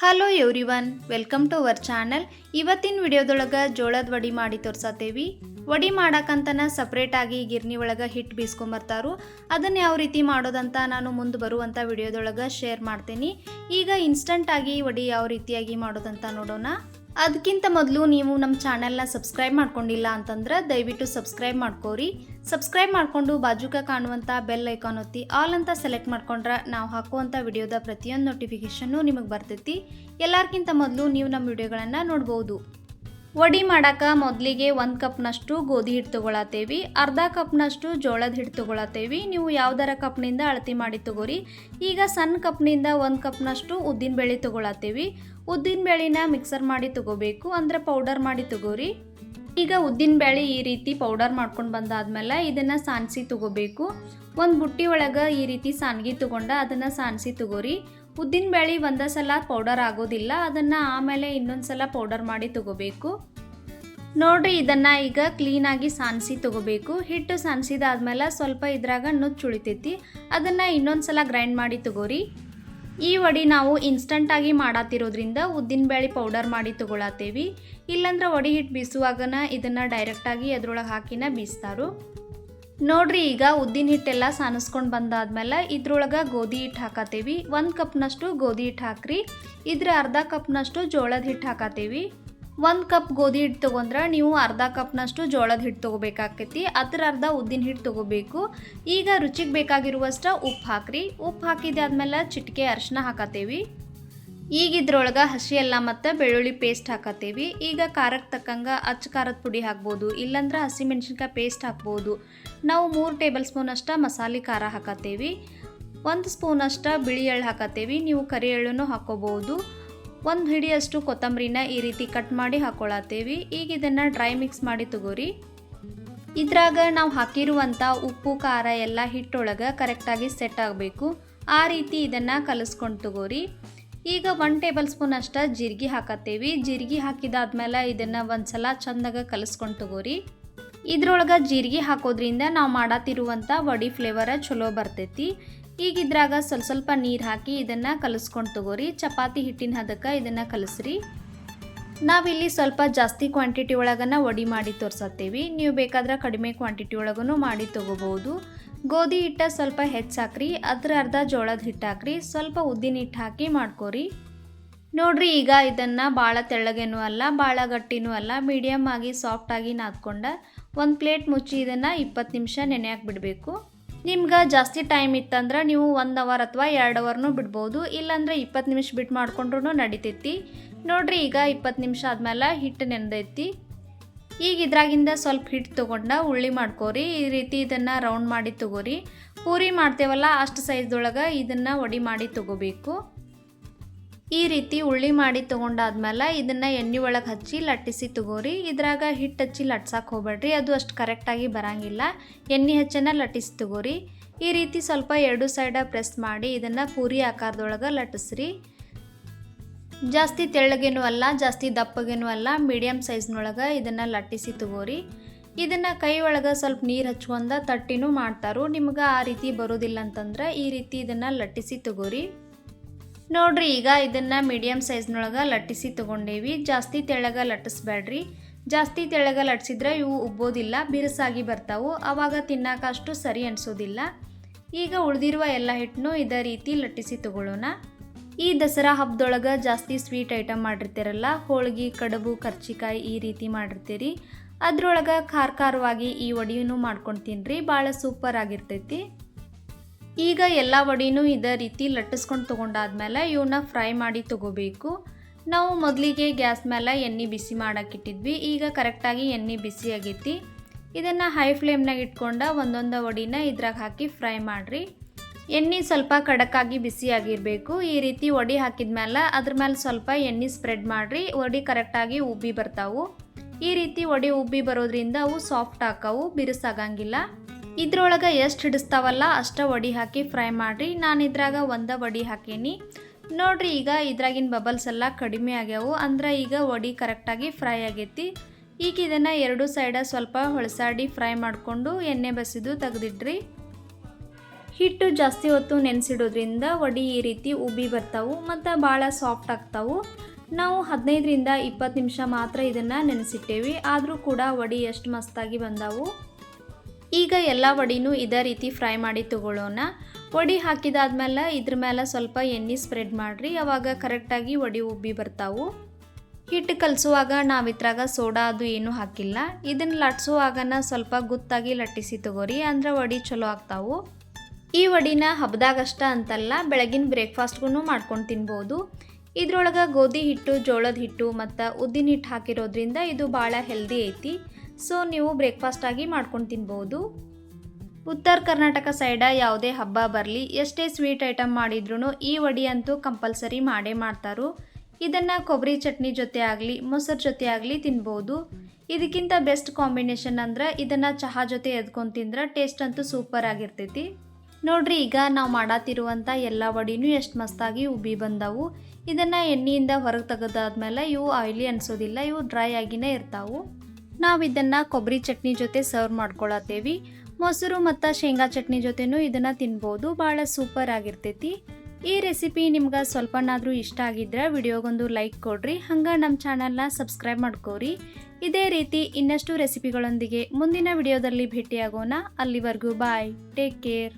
Hello everyone welcome to our channel ಇವತ್ತಿನ ವಿಡಿಯೋದೊಳಗೆ ಜೋಳದ ವಡಿ ಮಾಡಿ ತೋರ್ಸತ್ತೇವಿ. ವಡಿ ಮಾಡಕ್ಕಂತನ ಸಪ್ರೇಟಾಗಿ ಗಿರ್ನಿ ಒಳಗೆ ಹಿಟ್ಟು ಬೀಸ್ಕೊಂಬರ್ತಾರು ಅದನ್ನು ಯಾವ ರೀತಿ ಮಾಡೋದಂತ ನಾನು ಮುಂದೆ ಬರುವಂಥ ವಿಡಿಯೋದೊಳಗೆ ಶೇರ್ ಮಾಡ್ತೀನಿ. ಈಗ ಇನ್ಸ್ಟಂಟಾಗಿ ವಡಿ ಯಾವ ರೀತಿಯಾಗಿ ಮಾಡೋದಂತ ನೋಡೋಣ. ಅದಕ್ಕಿಂತ ಮೊದಲು ನೀವು ನಮ್ಮ ಚಾನೆಲ್ನ ಸಬ್ಸ್ಕ್ರೈಬ್ ಮಾಡ್ಕೊಂಡಿಲ್ಲ ಅಂತಂದ್ರೆ ದಯವಿಟ್ಟು ಸಬ್ಸ್ಕ್ರೈಬ್ ಮಾಡ್ಕೋರಿ. ಸಬ್ಸ್ಕ್ರೈಬ್ ಮಾಡಿಕೊಂಡು ಬಾಜುಕ ಕಾಣುವಂಥ ಬೆಲ್ ಐಕಾನ್ ಒತ್ತಿ ಆಲ್ ಅಂತ ಸೆಲೆಕ್ಟ್ ಮಾಡ್ಕೊಂಡ್ರೆ ನಾವು ಹಾಕುವಂಥ ವಿಡಿಯೋದ ಪ್ರತಿಯೊಂದು ನೋಟಿಫಿಕೇಷನ್ನು ನಿಮಗೆ ಬರ್ತೈತಿ. ಎಲ್ಲರಿಗಿಂತ ಮೊದಲು ನೀವು ನಮ್ಮ ವಿಡಿಯೋಗಳನ್ನು ನೋಡ್ಬೋದು. ವಡಿ ಮಾಡಾಕ ಮೊದಲಿಗೆ ಒಂದು ಕಪ್ನಷ್ಟು ಗೋಧಿ ಹಿಟ್ಟು ತೊಗೊಳತ್ತೇವಿ, ಅರ್ಧ ಕಪ್ನಷ್ಟು ಜೋಳದ ಹಿಟ್ಟು ತೊಗೊಳತ್ತೇವಿ. ನೀವು ಯಾವ್ದಾರ ಕಪ್ನಿಂದ ಅಳತಿ ಮಾಡಿ ತಗೋರಿ. ಈಗ ಸಣ್ಣ ಕಪ್ನಿಂದ ಒಂದು ಕಪ್ನಷ್ಟು ಉದ್ದಿನ ಬೇಳೆ ತೊಗೊಳತ್ತೇವಿ. ಉದ್ದಿನ ಬೇಳೆನ ಮಿಕ್ಸರ್ ಮಾಡಿ ತಗೋಬೇಕು, ಅಂದರೆ ಪೌಡರ್ ಮಾಡಿ ತಗೋರಿ. ಈಗ ಉದ್ದಿನ ಬೇಳೆ ಈ ರೀತಿ ಪೌಡರ್ ಮಾಡ್ಕೊಂಡು ಬಂದಾದ್ಮೇಲೆ ಇದನ್ನು ಸಾನ್ಸಿ ತಗೋಬೇಕು. ಒಂದು ಬುಟ್ಟಿ ಒಳಗೆ ಈ ರೀತಿ ಸಾನ್ಗಿ ತೊಗೊಂಡು ಅದನ್ನು ಸಾನ್ಸಿ ತಗೋರಿ. ಉದ್ದಿನ ಬೇಳೆ ಒಂದೇ ಸಲ ಪೌಡರ್ ಆಗೋದಿಲ್ಲ, ಅದನ್ನು ಆಮೇಲೆ ಇನ್ನೊಂದು ಸಲ ಪೌಡರ್ ಮಾಡಿ ತಗೋಬೇಕು. ನೋಡ್ರಿ, ಇದನ್ನು ಈಗ ಕ್ಲೀನಾಗಿ ಸಾನ್ಸಿ ತಗೋಬೇಕು. ಹಿಟ್ಟು ಸಾನ್ಸಿದಾದ್ಮೇಲೆ ಸ್ವಲ್ಪ ಇದ್ರಾಗ ನುಚ್ಚು ಉಳಿತೈತಿ, ಅದನ್ನು ಇನ್ನೊಂದು ಸಲ ಗ್ರೈಂಡ್ ಮಾಡಿ ತಗೋರಿ. ಈ ವಡಿ ನಾವು ಇನ್ಸ್ಟಂಟಾಗಿ ಮಾಡತ್ತಿರೋದ್ರಿಂದ ಉದ್ದಿನಬೇಳೆ ಪೌಡರ್ ಮಾಡಿ ತಗೊಳತ್ತೇವಿ. ಇಲ್ಲಾಂದ್ರೆ ವಡಿ ಹಿಟ್ಟು ಬೀಸುವಾಗನ ಇದನ್ನು ಡೈರೆಕ್ಟಾಗಿ ಅದರೊಳಗೆ ಹಾಕಿನ ಬೀಸ್ತಾರು. ನೋಡ್ರಿ, ಈಗ ಉದ್ದಿನ ಹಿಟ್ಟೆಲ್ಲ ಸಾನಿಸ್ಕೊಂಡು ಬಂದಾದ್ಮೇಲೆ ಇದ್ರೊಳಗೆ ಗೋಧಿ ಹಿಟ್ಟು ಹಾಕತ್ತೇವಿ ಒಂದು ಕಪ್ನಷ್ಟು ಗೋಧಿ ಹಿಟ್ಟು ಹಾಕ್ರಿ. ಇದ್ರ ಅರ್ಧ ಕಪ್ನಷ್ಟು ಜೋಳದ ಹಿಟ್ಟು ಹಾಕತ್ತೇವಿ ಒಂದು ಕಪ್ ಗೋಧಿ ಹಿಟ್ಟು ತೊಗೊಂಡ್ರೆ ನೀವು ಅರ್ಧ ಕಪ್ನಷ್ಟು ಜೋಳದ ಹಿಟ್ಟು ತೊಗೋಬೇಕಾಕೈತಿ. ಅದ್ರ ಅರ್ಧ ಉದ್ದಿನ ಹಿಟ್ಟು ತೊಗೋಬೇಕು. ಈಗ ರುಚಿಗೆ ಬೇಕಾಗಿರುವಷ್ಟು ಉಪ್ಪು ಹಾಕ್ರಿ. ಉಪ್ಪು ಹಾಕಿದಾದ್ಮೇಲೆ ಚಿಟಿಕೆ ಅರಿಶಿನ ಹಾಕತ್ತೇವಿ ಈಗ ಇದ್ರೊಳಗೆ ಹಸಿ ಎಲ್ಲ ಮತ್ತು ಬೆಳ್ಳುಳ್ಳಿ ಪೇಸ್ಟ್ ಹಾಕತ್ತೀವಿ. ಈಗ ಖಾರಕ್ಕೆ ತಕ್ಕಂಗೆ ಅಚ್ಚ ಖಾರದ ಪುಡಿ ಹಾಕ್ಬೋದು, ಇಲ್ಲಾಂದ್ರೆ ಹಸಿಮೆಣ್ಸಿನ್ಕಾಯಿ ಪೇಸ್ಟ್ ಹಾಕ್ಬೋದು. ನಾವು ಮೂರು ಟೇಬಲ್ ಸ್ಪೂನ್ ಅಷ್ಟ ಮಸಾಲೆ ಖಾರ ಹಾಕತ್ತೀವಿ. ಒಂದು ಸ್ಪೂನ್ ಅಷ್ಟ ಬಿಳಿ ಎಳ್ಳು ಹಾಕತ್ತೀವಿ. ನೀವು ಕರಿ ಎಳ್ಳು ಹಾಕೋಬಹುದು ಒಂದು ಹಿಡಿಯಷ್ಟು ಕೊತ್ತಂಬರಿನ ಈ ರೀತಿ ಕಟ್ ಮಾಡಿ ಹಾಕೊಳತ್ತೇವಿ. ಈಗ ಇದನ್ನು ಡ್ರೈ ಮಿಕ್ಸ್ ಮಾಡಿ ತಗೋರಿ. ಇದ್ರಾಗ ನಾವು ಹಾಕಿರುವಂಥ ಉಪ್ಪು, ಖಾರ ಎಲ್ಲ ಹಿಟ್ಟೊಳಗೆ ಕರೆಕ್ಟಾಗಿ ಸೆಟ್ ಆಗಬೇಕು. ಆ ರೀತಿ ಇದನ್ನು ಕಲಿಸ್ಕೊಂಡು ತಗೋರಿ. ಈಗ ಒನ್ ಟೇಬಲ್ ಸ್ಪೂನ್ ಅಷ್ಟ ಜೀರಿಗೆ ಹಾಕತ್ತೇವಿ. ಜೀರಿಗೆ ಹಾಕಿದಾದ್ಮೇಲೆ ಇದನ್ನು ಒಂದ್ಸಲ ಚಂದಾಗ ಕಲಿಸ್ಕೊಂಡು ತಗೋರಿ. ಇದ್ರೊಳಗೆ ಜೀರಿಗೆ ಹಾಕೋದ್ರಿಂದ ನಾವು ಮಾಡತ್ತಿರುವಂಥ ವಡಿ ಫ್ಲೇವರ ಚಲೋ ಬರ್ತೈತಿ. ಈಗ ಇದ್ರಾಗ ಸ್ವಲ್ಪ ಸ್ವಲ್ಪ ನೀರು ಹಾಕಿ ಇದನ್ನು ಕಲಿಸ್ಕೊಂಡು ತಗೋರಿ. ಚಪಾತಿ ಹಿಟ್ಟಿನ ಹದಕ್ಕೆ ಇದನ್ನು ಕಲಿಸ್ರಿ. ನಾವಿಲ್ಲಿ ಸ್ವಲ್ಪ ಜಾಸ್ತಿ ಕ್ವಾಂಟಿಟಿ ಒಳಗನ ವಡಿ ಮಾಡಿ ತೋರ್ಸತ್ತೇವಿ. ನೀವು ಬೇಕಾದ್ರೆ ಕಡಿಮೆ ಕ್ವಾಂಟಿಟಿ ಒಳಗೂ ಮಾಡಿ ತೊಗೋಬೋದು ಗೋಧಿ ಹಿಟ್ಟ ಸ್ವಲ್ಪ ಹೆಚ್ಚಾಕ್ರಿ, ಅದ್ರ ಅರ್ಧ ಜೋಳದ ಹಿಟ್ಟು ಹಾಕ್ರಿ ಸ್ವಲ್ಪ ಉದ್ದಿನ ಹಿಟ್ಟು ಹಾಕಿ ಮಾಡ್ಕೋರಿ. ನೋಡ್ರಿ, ಈಗ ಇದನ್ನು ಭಾಳ ತೆಳ್ಳಗೇನೂ ಅಲ್ಲ ಭಾಳ ಗಟ್ಟಿನೂ ಅಲ್ಲ ಮೀಡಿಯಮ್ ಆಗಿ ಸಾಫ್ಟಾಗಿ ನಾದ್ಕೊಂಡ ಒಂದು ಪ್ಲೇಟ್ ಮುಚ್ಚಿ ಇದನ್ನು ಇಪ್ಪತ್ತು ನಿಮಿಷ ನೆನೆಯಾಕೆ ಬಿಡಬೇಕು. ನಿಮ್ಗೆ ಜಾಸ್ತಿ ಟೈಮ್ ಇತ್ತಂದ್ರೆ ನೀವು ಒಂದು ಅವರ್ ಅಥವಾ ಎರಡು ಅವರ್ನೂ ಬಿಡ್ಬೋದು, ಇಲ್ಲಾಂದ್ರೆ ಇಪ್ಪತ್ತು ನಿಮಿಷ ಬಿಟ್ಟು ಮಾಡ್ಕೊಂಡ್ರೂ ನಡಿತೈತಿ. ನೋಡ್ರಿ, ಈಗ ಇಪ್ಪತ್ತು ನಿಮಿಷ ಆದ್ಮೇಲೆ ಹಿಟ್ಟು ನೆನೆದೈತಿ. ಈಗ ಇದ್ರಾಗಿಂದ ಸ್ವಲ್ಪ ಹಿಟ್ಟು ತೊಗೊಂಡ ಉಳ್ಳಿ ಮಾಡ್ಕೋರಿ. ಈ ರೀತಿ ಇದನ್ನು ರೌಂಡ್ ಮಾಡಿ ತಗೋರಿ. ಪೂರಿ ಮಾಡ್ತೇವಲ್ಲ, ಅಷ್ಟು ಸೈಜ್ದೊಳಗೆ ಇದನ್ನು ಒಡಿ ಮಾಡಿ ತಗೋಬೇಕು. ಈ ರೀತಿ ಉಳ್ಳಿ ಮಾಡಿ ತೊಗೊಂಡಾದ್ಮೇಲೆ ಇದನ್ನು ಎಣ್ಣೆ ಒಳಗೆ ಹಚ್ಚಿ ಲಟ್ಟಿಸಿ ತಗೋರಿ. ಇದ್ರಾಗ ಹಿಟ್ಟು ಹಚ್ಚಿ ಲಟ್ಸಕ್ಕೆ ಹೋಗ್ಬೇಡ್ರಿ. ಅದು ಅಷ್ಟು ಕರೆಕ್ಟಾಗಿ ಬರಂಗಿಲ್ಲ. ಎಣ್ಣೆ ಹಚ್ಚನ ಲಟ್ಟಿಸಿ ತಗೋರಿ. ಈ ರೀತಿ ಸ್ವಲ್ಪ ಎರಡು ಸೈಡ ಪ್ರೆಸ್ ಮಾಡಿ ಇದನ್ನು ಪೂರಿ ಆಕಾರದೊಳಗೆ ಲಟ್ಟಿಸ್ರಿ. ಜಾಸ್ತಿ ತೆಳ್ಳಗೇನೂ ಅಲ್ಲ, ಜಾಸ್ತಿ ದಪ್ಪಗೇನೂ ಅಲ್ಲ ಮೀಡಿಯಮ್ ಸೈಜ್ನೊಳಗೆ ಇದನ್ನು ಲಟ್ಟಿಸಿ ತಗೋರಿ. ಇದನ್ನು ಕೈ ಒಳಗೆ ಸ್ವಲ್ಪ ನೀರು ಹಚ್ಕೊಂಡ ತಟ್ಟಿನೂ ಮಾಡ್ತಾರೋ. ನಿಮ್ಗೆ ಆ ರೀತಿ ಬರೋದಿಲ್ಲ ಅಂತಂದ್ರೆ ಈ ರೀತಿ ಇದನ್ನು ಲಟ್ಟಿಸಿ ತಗೋರಿ. ನೋಡ್ರಿ, ಈಗ ಇದನ್ನು ಮೀಡಿಯಮ್ ಸೈಜ್ನೊಳಗೆ ಲಟ್ಟಿಸಿ ತಗೊಂಡೇವಿ. ಜಾಸ್ತಿ ತೆಳ್ಳಗೆ ಲಟ್ಟಿಸ್ಬೇಡ್ರಿ ಜಾಸ್ತಿ ತೆಳ್ಳಗೆ ಲಟ್ಟಿಸಿದ್ರೆ ಇವು ಉಬ್ಬೋದಿಲ್ಲ, ಬಿರುಸಾಗಿ ಬರ್ತಾವು. ಆವಾಗ ತಿನ್ನಕ ಸರಿ ಅನಿಸೋದಿಲ್ಲ. ಈಗ ಉಳಿದಿರುವ ಎಲ್ಲ ಹಿಟ್ಟನ್ನು ಇದೇ ರೀತಿ ಲಟ್ಟಿಸಿ ತಗೊಳ್ಳೋಣ. ಈ ದಸರಾ ಹಬ್ಬದೊಳಗೆ ಜಾಸ್ತಿ ಸ್ವೀಟ್ ಐಟಮ್ ಮಾಡಿರ್ತೀರಲ್ಲ, ಹೋಳ್ಗೆ, ಕಡುಬು, ಕರ್ಚಿಕಾಯಿ ಈ ರೀತಿ ಮಾಡಿರ್ತೀರಿ. ಅದ್ರೊಳಗೆ ಖಾರ ಖಾರವಾಗಿ ಈ ವಡಿಯೂ ಮಾಡ್ಕೊಂಡು ತಿನ್ರಿ ಭಾಳ ಸೂಪರ್ ಆಗಿರ್ತೈತಿ. ಈಗ ಎಲ್ಲ ವಡಿನೂ ಇದೇ ರೀತಿ ಲಟ್ಟಿಸ್ಕೊಂಡು ತೊಗೊಂಡಾದ್ಮೇಲೆ ಇವನ್ನ ಫ್ರೈ ಮಾಡಿ ತಗೋಬೇಕು. ನಾವು ಮೊದಲಿಗೆ ಗ್ಯಾಸ್ ಮೇಲೆ ಎಣ್ಣೆ ಬಿಸಿ ಮಾಡೋಕ್ಕಿಟ್ಟಿದ್ವಿ ಈಗ ಕರೆಕ್ಟಾಗಿ ಎಣ್ಣೆ ಬಿಸಿ ಆಗೈತಿ. ಇದನ್ನು ಹೈ ಫ್ಲೇಮ್ನಾಗ ಇಟ್ಕೊಂಡು ಒಂದೊಂದು ವಡಿನ ಇದ್ರಾಗ ಹಾಕಿ ಫ್ರೈ ಮಾಡಿರಿ. ಎಣ್ಣೆ ಸ್ವಲ್ಪ ಕಡಕಾಗಿ ಬಿಸಿಯಾಗಿರಬೇಕು. ಈ ರೀತಿ ಒಡಿ ಹಾಕಿದ ಮೇಲೆ ಅದ್ರ ಮೇಲೆ ಸ್ವಲ್ಪ ಎಣ್ಣೆ ಸ್ಪ್ರೆಡ್ ಮಾಡಿರಿ. ಒಡಿ ಕರೆಕ್ಟಾಗಿ ಉಬ್ಬಿ ಬರ್ತಾವು. ಈ ರೀತಿ ಒಡಿ ಉಬ್ಬಿ ಬರೋದ್ರಿಂದ ಅವು ಸಾಫ್ಟ್ ಹಾಕವು ಬಿರುಸಾಗಂಗಿಲ್ಲ. ಇದ್ರೊಳಗೆ ಎಷ್ಟು ಹಿಡಿಸ್ತಾವಲ್ಲ ಅಷ್ಟ ಒಡಿ ಹಾಕಿ ಫ್ರೈ ಮಾಡಿರಿ. ನಾನು ಇದ್ರಾಗ ಒಂದ ವಡಿ ಹಾಕೀನಿ. ನೋಡ್ರಿ ಈಗ ಇದ್ರಾಗಿನ ಬಬಲ್ಸ್ ಎಲ್ಲ ಕಡಿಮೆ ಆಗ್ಯಾವು. ಅಂದ್ರೆ ಈಗ ಒಡಿ ಕರೆಕ್ಟಾಗಿ ಫ್ರೈ ಆಗೈತಿ. ಈಗ ಇದನ್ನು ಎರಡು ಸೈಡ ಸ್ವಲ್ಪ ಹೊಳಸಾಡಿ ಫ್ರೈ ಮಾಡಿಕೊಂಡು ಎಣ್ಣೆ ಬಸಿದು ತೆಗೆದಿಡ್ರಿ. ಹಿಟ್ಟು ಜಾಸ್ತಿ ಹೊತ್ತು ನೆನೆಸಿಡೋದ್ರಿಂದ ವಡಿ ಈ ರೀತಿ ಉಬ್ಬಿ ಬರ್ತಾವು ಮತ್ತು ಭಾಳ ಸಾಫ್ಟ್ ಆಗ್ತಾವು. ನಾವು ಹದಿನೈದರಿಂದ ಇಪ್ಪತ್ತು ನಿಮಿಷ ಮಾತ್ರ ಇದನ್ನು ನೆನೆಸಿಟ್ಟೇವಿ, ಆದರೂ ಕೂಡ ವಡಿ ಎಷ್ಟು ಮಸ್ತಾಗಿ ಬಂದಾವು. ಈಗ ಎಲ್ಲ ವಡಿನೂ ಇದೇ ರೀತಿ ಫ್ರೈ ಮಾಡಿ ತಗೊಳ್ಳೋಣ. ವಡಿ ಹಾಕಿದಾದ್ಮೇಲೆ ಇದ್ರ ಮೇಲೆ ಸ್ವಲ್ಪ ಎಣ್ಣೆ ಸ್ಪ್ರೆಡ್ ಮಾಡಿರಿ, ಅವಾಗ ಕರೆಕ್ಟಾಗಿ ವಡಿ ಉಬ್ಬಿ ಬರ್ತಾವು. ಹಿಟ್ಟು ಕಲಸುವಾಗ ನಾವಿದ್ರಾಗ ಸೋಡಾ ಅದು ಏನೂ ಹಾಕಿಲ್ಲ. ಇದನ್ನು ಲಟ್ಸುವಾಗನ ಸ್ವಲ್ಪ ಗುತ್ತಾಗಿ ಲಟ್ಟಿಸಿ ತಗೋರಿ, ಅಂದ್ರೆ ವಡಿ ಚಲೋ ಆಗ್ತಾವು. ಈ ವಡಿನ ಹಬ್ಬದಾಗಷ್ಟ ಅಂತಲ್ಲ ಬೆಳಗಿನ ಬ್ರೇಕ್ಫಾಸ್ಟ್ಗೂ ಮಾಡ್ಕೊಂಡು ತಿನ್ಬೋದು. ಇದ್ರೊಳಗೆ ಗೋಧಿ ಹಿಟ್ಟು, ಜೋಳದ ಹಿಟ್ಟು ಮತ್ತು ಉದ್ದಿನ ಹಿಟ್ಟು ಹಾಕಿರೋದ್ರಿಂದ ಇದು ಭಾಳ ಹೆಲ್ದಿ ಐತಿ. ಸೊ ನೀವು ಬ್ರೇಕ್ಫಾಸ್ಟ್ ಆಗಿ ಮಾಡ್ಕೊಂಡು ತಿನ್ಬೋದು. ಉತ್ತರ ಕರ್ನಾಟಕ ಸೈಡ ಯಾವುದೇ ಹಬ್ಬ ಬರಲಿ, ಎಷ್ಟೇ ಸ್ವೀಟ್ ಐಟಮ್ ಮಾಡಿದ್ರೂ ಈ ವಡಿ ಅಂತೂ ಕಂಪಲ್ಸರಿ ಮಾಡೇ ಮಾಡ್ತಾರು. ಇದನ್ನು ಕೊಬ್ಬರಿ ಚಟ್ನಿ ಜೊತೆ ಆಗಲಿ, ಮೊಸರು ಜೊತೆ ಆಗಲಿ ತಿನ್ಬೋದು. ಇದಕ್ಕಿಂತ ಬೆಸ್ಟ್ ಕಾಂಬಿನೇಷನ್ ಅಂದ್ರೆ ಇದನ್ನು ಚಹಾ ಜೊತೆ ಎದ್ಕೊಂಡು ತಿಂದ್ರೆ ಟೇಸ್ಟ್ ಅಂತೂ ಸೂಪರ್ ಆಗಿರ್ತೈತಿ. ನೋಡ್ರಿ, ಈಗ ನಾವು ಮಾಡತ್ತಿರುವಂಥ ಎಲ್ಲ ವಡಿನೂ ಎಷ್ಟು ಮಸ್ತಾಗಿ ಉಬ್ಬಿ ಬಂದವು. ಇದನ್ನು ಎಣ್ಣೆಯಿಂದ ಹೊರಗೆ ತೆಗೆದಾದ್ಮೇಲೆ ಇವು ಆಯಿಲಿ ಅನಿಸೋದಿಲ್ಲ, ಇವು ಡ್ರೈ ಆಗಿನೇ ಇರ್ತಾವು. ನಾವು ಇದನ್ನು ಕೊಬ್ಬರಿ ಚಟ್ನಿ ಜೊತೆ ಸರ್ವ್ ಮಾಡ್ಕೊಳತ್ತೇವಿ. ಮೊಸರು ಮತ್ತು ಶೇಂಗಾ ಚಟ್ನಿ ಜೊತೆನೂ ಇದನ್ನು ತಿನ್ಬೋದು ಭಾಳ ಸೂಪರ್ ಆಗಿರ್ತೈತಿ. ಈ ರೆಸಿಪಿ ನಿಮ್ಗೆ ಸ್ವಲ್ಪನಾದರೂ ಇಷ್ಟ ಆಗಿದ್ರೆ ವಿಡಿಯೋಗೊಂದು ಲೈಕ್ ಕೊಡ್ರಿ, ಹಂಗೆ ನಮ್ಮ ಚಾನಲ್ನ ಸಬ್ಸ್ಕ್ರೈಬ್ ಮಾಡ್ಕೋರಿ. ಇದೇ ರೀತಿ ಇನ್ನಷ್ಟು ರೆಸಿಪಿಗಳೊಂದಿಗೆ ಮುಂದಿನ ವಿಡಿಯೋದಲ್ಲಿ ಭೇಟಿಯಾಗೋಣ. ಅಲ್ಲಿವರೆಗೂ ಬಾಯ್ ಟೇಕ್ ಕೇರ್